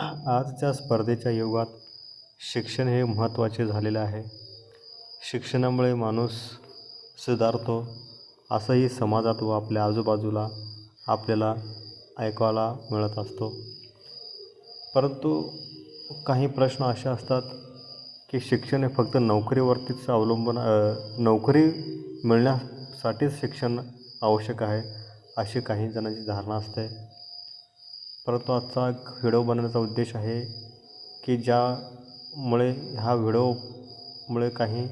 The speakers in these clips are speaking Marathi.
आजच्या स्पर्धेच्या युगात शिक्षण हे महत्त्वाचे झालेले आहे. शिक्षणामुळे माणूस सुधारतो असंही समाजात व आपल्या आजूबाजूला आपल्याला ऐकायला मिळत असतो. परंतु काही प्रश्न असे असतात की शिक्षण हे फक्त नोकरीवरतीच अवलंबून नोकरी मिळण्यासाठीच शिक्षण आवश्यक आहे अशी काही जणांची धारणा असते. परंतु आजचा एक व्हिडिओ बनवण्याचा उद्देश आहे की ज्यामुळे ह्या व्हिडिओमुळे काही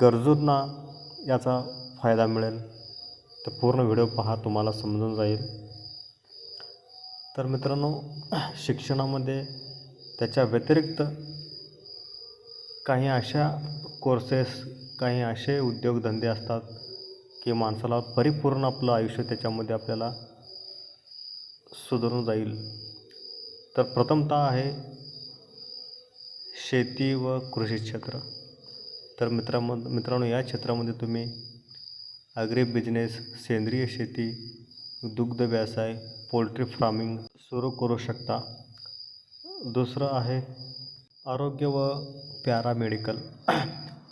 गरजूंना याचा फायदा मिळेल. तर पूर्ण व्हिडिओ पहा तुम्हाला समजून जाईल. तर मित्रांनो शिक्षणामध्ये त्याच्या व्यतिरिक्त काही अशा कोर्सेस काही असे उद्योगधंदे असतात की माणसाला परिपूर्ण आपलं आयुष्य त्याच्यामध्ये आपल्याला सुधारून जाईल. तर प्रथमतः आहे शेती व कृषी क्षेत्र. तर मित्रांम मित्रांनो या क्षेत्रामध्ये तुम्ही ॲग्री बिझनेस सेंद्रिय शेती दुग्ध व्यवसाय पोल्ट्री फार्मिंग सुरू करू शकता. दुसरं आहे आरोग्य व पॅरामेडिकल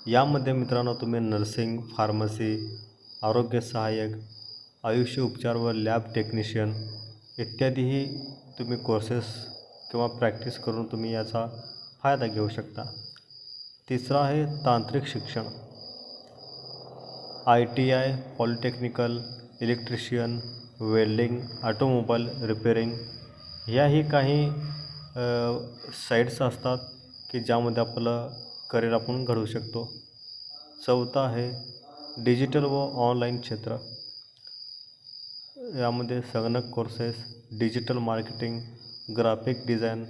यामध्ये मित्रांनो तुम्ही नर्सिंग फार्मसी आरोग्य सहाय्यक आयुष्य उपचार व लॅब टेक्निशियन इत्यादीही तुम्ही कोर्सेस किंवा प्रॅक्टिस करून तुम्ही याचा फायदा घेऊ शकता. तिसरं आहे तांत्रिक शिक्षण. I T I polytechnical electrician welding automobile repairing याही काही साईट्स असतात की ज्यामध्ये आपलं करिअर आपण घडवू शकतो. चौथं आहे डिजिटल व ऑनलाईन क्षेत्र. यामध्ये संगणक courses digital marketing graphic design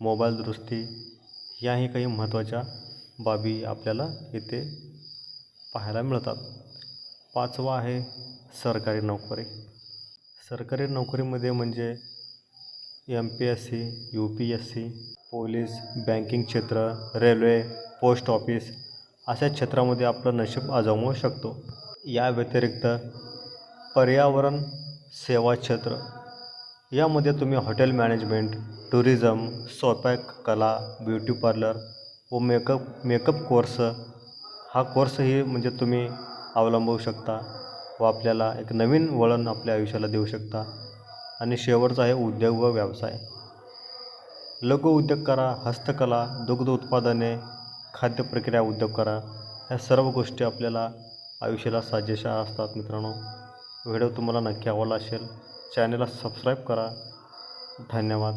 mobile दुरुस्ती याही काही महत्त्वाच्या बाबी आपल्याला इथे पाहायला मिळतात. पाचवा आहे सरकारी नोकरी. सरकारी नोकरीमध्ये म्हणजे M P S C U P S C police banking क्षेत्र रेल्वे पोस्ट ऑफिस अशा क्षेत्रामध्ये आपलं नशीब आजमावू शकतो. या व्यतिरिक्त पर्यावरण सेवा क्षेत्र. यामध्ये तुम्ही हॉटेल मॅनेजमेंट टुरिझम स्वयंपाक कला ब्युटी पार्लर व मेकअप मेकअप कोर्स. हा कोर्सही म्हणजे तुम्ही अवलंबवू शकता व आपल्याला एक नवीन वळण आपल्या आयुष्याला देऊ शकता. आणि शेवटचा आहे उद्योग व व्यवसाय. लघु उद्योग करा हस्तकला दुग्ध उत्पादने खाद्यप्रक्रिया उद्योग करा. ह्या सर्व गोष्टी आपल्याला आयुष्याला साजेशा असतात मित्रांनो. व्हिडिओ तुम्हाला नक्की आवडला असेल चॅनलला सबस्क्राईब करा. धन्यवाद.